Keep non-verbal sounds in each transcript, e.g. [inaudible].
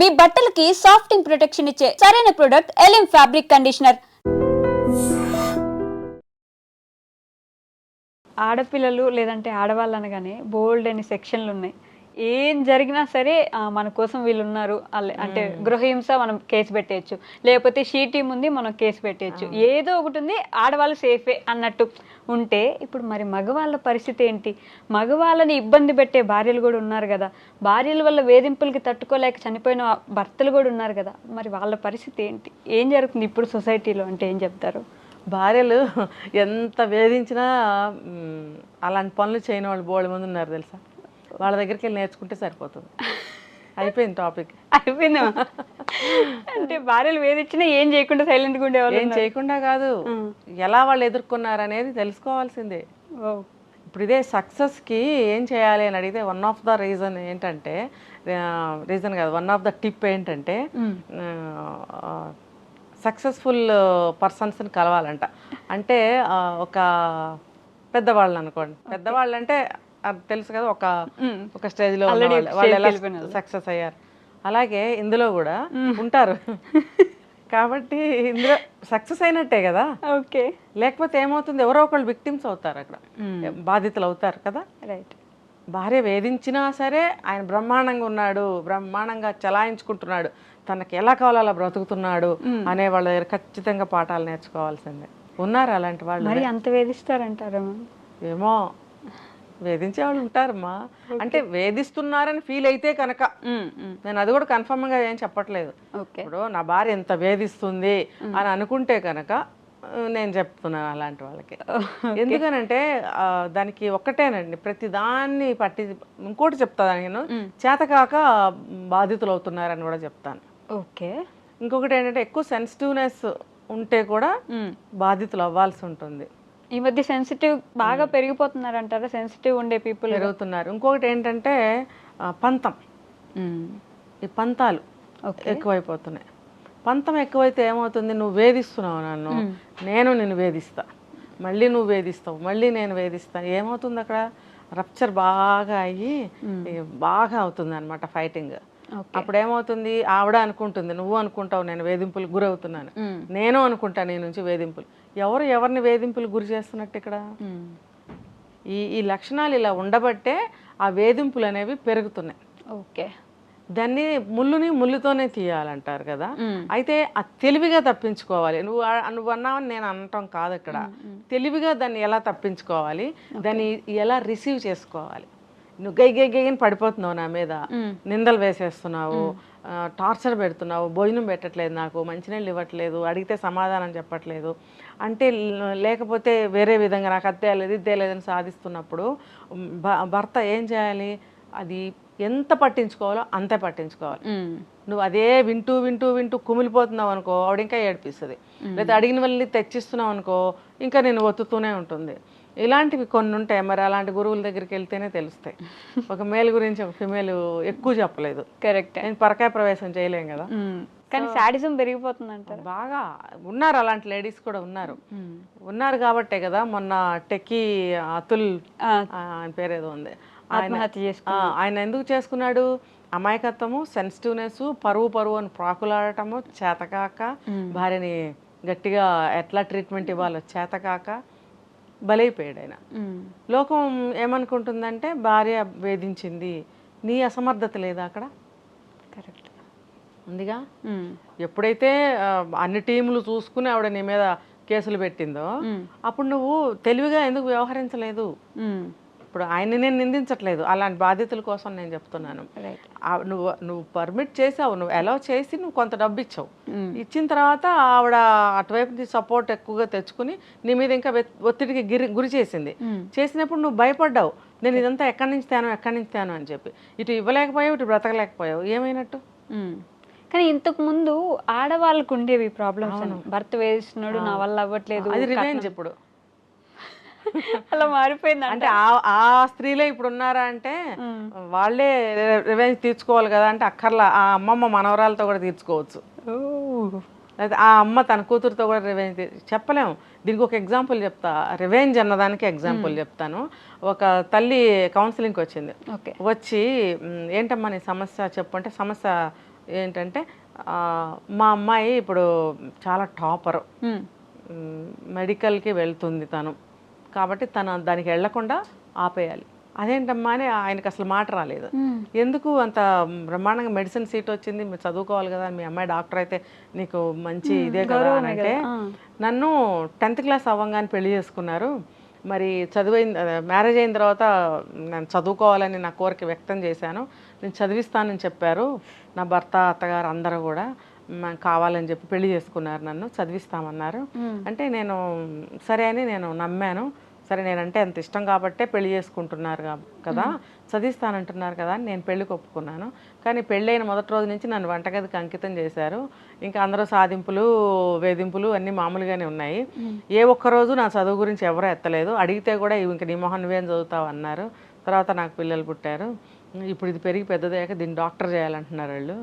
మీ బట్టలకి సాఫ్టింగ్ ప్రొటెక్షన్ ఇచ్చే సరైన ప్రొడక్ట్ ఎలిమ్ ఫ్యాబ్రిక్ కండిషనర్ ఆడపిల్లలు లేదంటే ఆడవాళ్ళు అనగానే బోల్డ్ అని సెక్షన్లు ఉన్నాయి. ఏం జరిగినా సరే మన కోసం వీళ్ళు ఉన్నారు అంటే గృహహింస మనం కేసు పెట్టేయచ్చు. లేకపోతే షీ టీం ఉంది మనం కేసు పెట్టేయచ్చు. ఏదో ఒకటి ఉంది ఆడవాళ్ళు సేఫే అన్నట్టు ఉంటే ఇప్పుడు మరి మగవాళ్ళ పరిస్థితి ఏంటి? మగవాళ్ళని ఇబ్బంది పెట్టే భార్యలు కూడా ఉన్నారు కదా. భార్యల వల్ల వేధింపులకి తట్టుకోలేక చనిపోయిన భర్తలు కూడా ఉన్నారు కదా. మరి వాళ్ళ పరిస్థితి ఏంటి? ఏం జరుగుతుంది ఇప్పుడు సొసైటీలో? అంటే ఏం చెప్తారు? భార్యలు ఎంత వేధించినా అలాంటి పనులు చేయని వాళ్ళు బోళ్ళ మంది ఉన్నారు తెలుసా? వాళ్ళ దగ్గరికి వెళ్ళి నేర్చుకుంటే సరిపోతుంది. అయిపోయింది టాపిక్ అయిపోయిందా? అంటే భార్యలు వేధించినా ఏం చేయకుండా సైలెంట్గా ఉండేవాళ్ళు ఏం చేయకుండా కాదు. ఎలా వాళ్ళు ఎదుర్కొన్నారు అనేది తెలుసుకోవాల్సిందే. ఇప్పుడు ఇదే సక్సెస్కి ఏం చేయాలి అని అడిగితే వన్ ఆఫ్ ద రీజన్ ఏంటంటే రీజన్ కాదు వన్ ఆఫ్ ద టిప్ ఏంటంటే సక్సెస్ఫుల్ పర్సన్స్ని కలవాలంట. అంటే ఒక పెద్దవాళ్ళు అనుకోండి. పెద్దవాళ్ళు అంటే అది తెలుసు కదా ఒక ఒక స్టేజ్లో వాళ్ళు. ఎలా సక్సెస్ అయ్యారు. అలాగే ఇందులో కూడా ఉంటారు. [laughs] కాబట్టి ఇందులో సక్సెస్ అయినట్టే కదా. ఓకే. లేకపోతే ఏమవుతుంది? ఎవరో ఒకళ్ళు విక్టిమ్స్ అవుతారు అక్కడ. బాధితులు అవుతారు కదా. రైట్. భార్య వేధించినా సరే ఆయన బ్రహ్మాండంగా ఉన్నాడు బ్రహ్మాండంగా చలాయించుకుంటున్నాడు తనకి ఎలా కావాలో అలా బ్రతుకుతున్నాడు అనే వాళ్ళ దగ్గర ఖచ్చితంగా పాఠాలు నేర్చుకోవాల్సిందే. ఉన్నారు అలాంటి వాళ్ళు? మరి అంత వేధిస్తారంటారా? ఏమో వేధించే వాళ్ళు ఉంటారమ్మా అంటే వేధిస్తున్నారని ఫీల్ అయితే కనుక. నేను అది కూడా కన్ఫర్మ్గా ఏం చెప్పట్లేదు. ఓకే. ఇప్పుడు నా భార్య ఎంత వేధిస్తుంది అని అనుకుంటే కనుక నేను చెప్తున్నాను అలాంటి వాళ్ళకి. ఎందుకనంటే దానికి ఒక్కటేనండి. ప్రతి దాన్ని పట్టి ఇంకోటి చెప్తా నేను చేతకాక బాధితులు అవుతున్నారని కూడా చెప్తాను. ఓకే. ఇంకొకటి ఏంటంటే ఎక్కువ సెన్సిటివ్నెస్ ఉంటే కూడా బాధితులు అవ్వాల్సి ఉంటుంది. ఈ మధ్య సెన్సిటివ్ బాగా పెరిగిపోతున్నారంటారా? సెన్సిటివ్ ఉండే పీపుల్ పెరుగుతున్నారు. ఇంకొకటి ఏంటంటే పంతం. ఈ పంతాలు ఎక్కువైపోతున్నాయి. పంతం ఎక్కువైతే ఏమవుతుంది? నువ్వు వేధిస్తున్నావు నన్ను. నేను నిన్ను వేధిస్తా. మళ్ళీ నువ్వు వేధిస్తావు. మళ్ళీ నేను వేధిస్తాను ఏమవుతుంది అక్కడ? రప్చర్ బాగా అయ్యి బాగా అవుతుంది అనమాట ఫైటింగ్ అప్పుడు ఏమవుతుంది? ఆవిడ అనుకుంటుంది. నువ్వు అనుకుంటావు నేను వేధింపులకు గురవుతున్నాను. నేను అనుకుంటా నీ నుంచి వేధింపులు. ఎవరు ఎవరిని వేధింపులు గురి చేస్తున్నట్టు ఇక్కడ? ఈ ఈ లక్షణాలు ఇలా ఉండబట్టే ఆ వేధింపులు అనేవి పెరుగుతున్నాయి. ఓకే. దాన్ని ముళ్ళుని ముళ్ళుతోనే తీయాలంటారు కదా? అయితే ఆ తెలివిగా తప్పించుకోవాలి. నువ్వు నువ్వు అన్నావని నేను అనటం కాదు ఇక్కడ. తెలివిగా దాన్ని ఎలా తప్పించుకోవాలి? దాన్ని ఎలా రిసీవ్ చేసుకోవాలి? నువ్వు గై గై గై అని పడిపోతున్నావు నా మీద. నిందలు వేసేస్తున్నావు. టార్చర్ పెడుతున్నావు. భోజనం పెట్టట్లేదు నాకు. మంచినీళ్ళు ఇవ్వట్లేదు. అడిగితే సమాధానం చెప్పట్లేదు. అంటే లేకపోతే వేరే విధంగా నాకు అది తేలేదు ఇది తేలేదని సాధిస్తున్నప్పుడు భర్త ఏం చేయాలి? అది ఎంత పట్టించుకోవాలో అంతే పట్టించుకోవాలి. నువ్వు అదే వింటూ వింటూ వింటూ కుమిలిపోతున్నావు అనుకో ఆవిడ ఇంకా ఏడిపిస్తుంది. లేదా అడిగిన వెళ్ళి తెచ్చిస్తున్నావు అనుకో ఇంకా నేను ఒత్తుతూనే ఉంటుంది. ఇలాంటివి కొన్ని ఉంటాయి మరి అలాంటి గురువుల దగ్గరికి వెళ్తేనే తెలుస్తాయి. ఒక మేల్ గురించి ఒక ఫిమేల్ ఎక్కువ చెప్పలేదు. కరెక్ట్ నేను పరకాయ ప్రవేశం చేయలేం కదా. కానీ శాడిజం పెరిగిపోతుంది అంటారు బాగా ఉన్నారు అలాంటి లేడీస్ కూడా ఉన్నారు. ఉన్నారు కాబట్టే కదా మొన్న టెక్కీ అతుల్ ఆయన పేరేదో ఉంది. ఆయన ఆత్మహత్య ఆయన ఎందుకు చేసుకున్నాడు? అమాయకత్వము సెన్సిటివ్నెస్ పరువు పరువు అని ప్రాకులాడటము చేతకాక భార్యని గట్టిగా ఎట్లా ట్రీట్మెంట్ ఇవ్వాలో చేతకాక బలైపోయాడు ఆయన లోకం ఏమనుకుంటుందంటే భార్య వేధించింది నీ అసమర్థత లేదా అక్కడ? కరెక్ట్. ఉందిగా? ఎప్పుడైతే అన్ని టీములు చూసుకుని ఆవిడ నీ మీద కేసులు పెట్టిందో అప్పుడు నువ్వు తెలివిగా ఎందుకు వ్యవహరించలేదు? ఇప్పుడు ఆయన్ని నేను నిందించట్లేదు. అలాంటి బాధ్యతల కోసం నేను చెప్తున్నాను. నువ్వు నువ్వు పర్మిట్ చేసావు. నువ్వు అలౌ చేసి నువ్వు కొంత డబ్బు ఇచ్చావు ఇచ్చిన తర్వాత ఆవిడ అటువైపు సపోర్ట్ ఎక్కువగా తెచ్చుకుని నీ మీద ఇంకా ఒత్తిడికి గిరి గురి చేసింది. చేసినప్పుడు నువ్వు భయపడ్డావు. నేను ఇదంతా ఎక్కడి నుంచి తేను ఎక్కడి నుంచి తేను అని చెప్పి. ఇటు ఇవ్వలేకపోయావు ఇటు బ్రతకలేకపోయావు. ఏమైనట్టు? కానీ ఇంతకు ముందు ఆడవాళ్ళకు ఉండేవి ప్రాబ్లమ్స్ భర్త వేస్తున్నాడు నా వల్ల అవ్వట్లేదు అది రివెంజ్ ఇప్పుడు. అలా మారిపోయింది అంటే ఆ ఆ స్త్రీలే ఇప్పుడు ఉన్నారా అంటే వాళ్ళే రివెంజ్ తీర్చుకోవాలి కదా అంటే అక్కర్లా. ఆ అమ్మమ్మ మనవరాలతో కూడా తీర్చుకోవచ్చు. లేదా ఆ అమ్మ తన కూతురుతో కూడా రివెంజ్ చెప్పలేము. దీనికి ఒక ఎగ్జాంపుల్ చెప్తా. రివెంజ్ అన్నదానికి ఎగ్జాంపుల్ చెప్తాను. ఒక తల్లి కౌన్సిలింగ్కి వచ్చింది. ఓకే. వచ్చి "మ్, ఏంటమ్మా నీ సమస్య చెప్పు. అంటే సమస్య ఏంటంటే మా అమ్మాయి ఇప్పుడు చాలా టాపర్. మెడికల్కి వెళ్తుంది తను. కాబట్టి తను దానికి వెళ్ళకుండా ఆపేయాలి. అదేంటమ్మా అని ఆయనకు అసలు మాట రాలేదు. ఎందుకు అంత బ్రహ్మాండంగా మెడిసిన్ సీట్ వచ్చింది మీరు చదువుకోవాలి కదా మీ అమ్మాయి డాక్టర్ అయితే నీకు మంచి ఇదే కదా అని అంటే నన్ను టెన్త్ క్లాస్ అవ్వంగానే పెళ్ళి చేసుకున్నారు. మరి చదువైన మ్యారేజ్ అయిన తర్వాత నేను చదువుకోవాలని నా కోరిక వ్యక్తం చేశాను. నేను చదివిస్తానని చెప్పారు. నా భర్త అత్తగారు అందరూ కూడా. కావాలని చెప్పి పెళ్ళి చేసుకున్నారు నన్ను చదివిస్తామన్నారు. అంటే నేను సరే అని నేను నమ్మాను. సరే నేనంటే అంత ఇష్టం కాబట్టే పెళ్ళి చేసుకుంటున్నారు కదా. చదివిస్తానంటున్నారు కదా అని నేను పెళ్ళికి ఒప్పుకున్నాను కానీ పెళ్ళైన మొదటి రోజు నుంచి నన్ను వంటగదికి అంకితం చేశారు. ఇంకా అందరూ సాధింపులు వేధింపులు అన్నీ మామూలుగానే ఉన్నాయి. ఏ ఒక్క రోజు నా చదువు గురించి ఎవరూ ఎత్తలేదు. అడిగితే కూడా "ఇవి ఇంక నీ మొహన్ నువ్వేం చదువుతావు? అన్నారు. తర్వాత నాకు పిల్లలు పుట్టారు. ఇప్పుడు ఇది పెరిగి పెద్దదయ్యాక దీన్ని డాక్టర్ చేయాలంటున్నారు వాళ్ళు.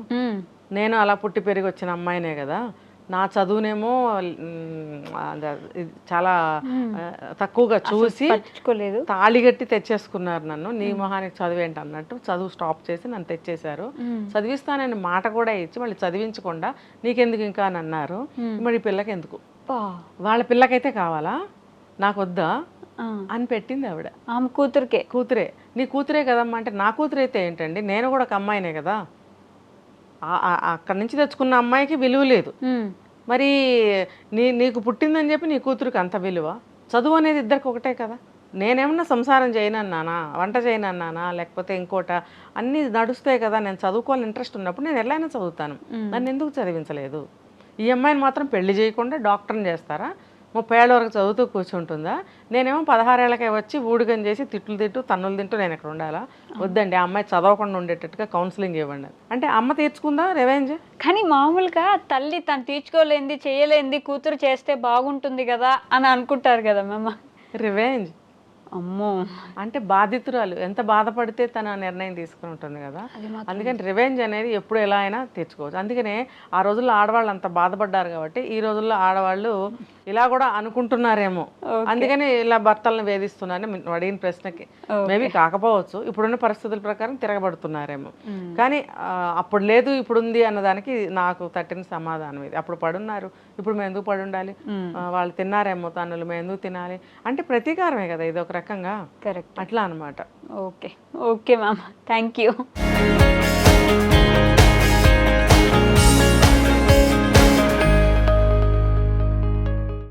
నేను అలా పుట్టి పెరిగి వచ్చిన అమ్మాయినే కదా. నా చదువునేమో చాలా తక్కువగా చూసి తాళిగట్టి తెచ్చేసుకున్నారు నన్ను. నీ మొహానికి చదివేంటి అన్నట్టు చదువు స్టాప్ చేసి నన్ను తెచ్చేశారు. చదివిస్తానని మాట కూడా ఇచ్చి మళ్ళీ చదివించకుండా నీకెందుకు ఇంకా అని అన్నారు. మరి పిల్లకి ఎందుకు. వాళ్ళ పిల్లకైతే కావాలా? నాకు వద్దా. అని పెట్టింది ఆవిడ. ఆమె కూతురికే. కూతురే. నీ కూతురే కదమ్మా అంటే నా కూతురైతే ఏంటండి? నేను కూడా ఒక అమ్మాయినే కదా. అక్కడి నుంచి తెచ్చుకున్న అమ్మాయికి విలువ లేదు. మరి నీ నీకు పుట్టిందని చెప్పి నీ కూతురికి అంత విలువ? చదువు అనేది ఇద్దరికి ఒకటే కదా. నేనేమన్నా సంసారం చేయనన్నానా? వంట చేయనన్నానా? లేకపోతే ఇంకోట? అన్నీ నడుస్తాయి కదా. నేను చదువుకోవాలని ఇంట్రెస్ట్ ఉన్నప్పుడు నేను ఎలాగైనా చదువుతాను. నన్ను ఎందుకు చదివించలేదు? ఈ అమ్మాయిని మాత్రం పెళ్ళి చేయకుండా డాక్టర్ని చేస్తారా? ముప్పై ఏళ్ళ వరకు చదువుతూ కూర్చుంటుందా? నేనేమో పదహారేళ్ళకే వచ్చి ఊడిగం చేసి తిట్లు తిట్టు తన్నులు తింటూ నేను ఇక్కడ ఉండాలా? వద్దండి ఆ అమ్మాయి చదవకుండా ఉండేటట్టుగా కౌన్సిలింగ్ ఇవ్వండి అంటే అమ్మ తీర్చుకుందా రెవెంజ్ కానీ మామూలుగా తల్లి తను తీర్చుకోలేంది చేయలేంది కూతురు చేస్తే బాగుంటుంది కదా అని అనుకుంటారు కదా మేమ. రివెంజ్ అమ్మో. అంటే బాధితురాలు. ఎంత బాధపడితే తన నిర్ణయం తీసుకుని ఉంటుంది కదా. అందుకని రివెంజ్ అనేది ఎప్పుడు ఎలా అయినా తెచ్చుకోవచ్చు అందుకనే ఆ రోజుల్లో ఆడవాళ్ళు అంత బాధపడ్డారు కాబట్టి ఈ రోజుల్లో ఆడవాళ్ళు ఇలా కూడా అనుకుంటున్నారేమో. అందుకని ఇలా భర్తలను వేధిస్తున్నారు నువ్వు అడిగిన ప్రశ్నకి. మేబీ కాకపోవచ్చు. ఇప్పుడున్న పరిస్థితుల ప్రకారం తిరగబడుతున్నారేమో. కానీ అప్పుడు లేదు ఇప్పుడు ఉంది అన్నదానికి నాకు తట్టిన సమాధానం ఇది. అప్పుడు పడున్నారు. ఇప్పుడు మేము ఎందుకు పడి ఉండాలి ఆ, వాళ్ళు తిన్నారేమో తనులు మేము ఎందుకు తినాలి? అంటే ప్రతీకారమే కదా. ఇది ఒక రకంగా కరెక్ట్ అట్లా అన్నమాట. Okay okay ma'am thank you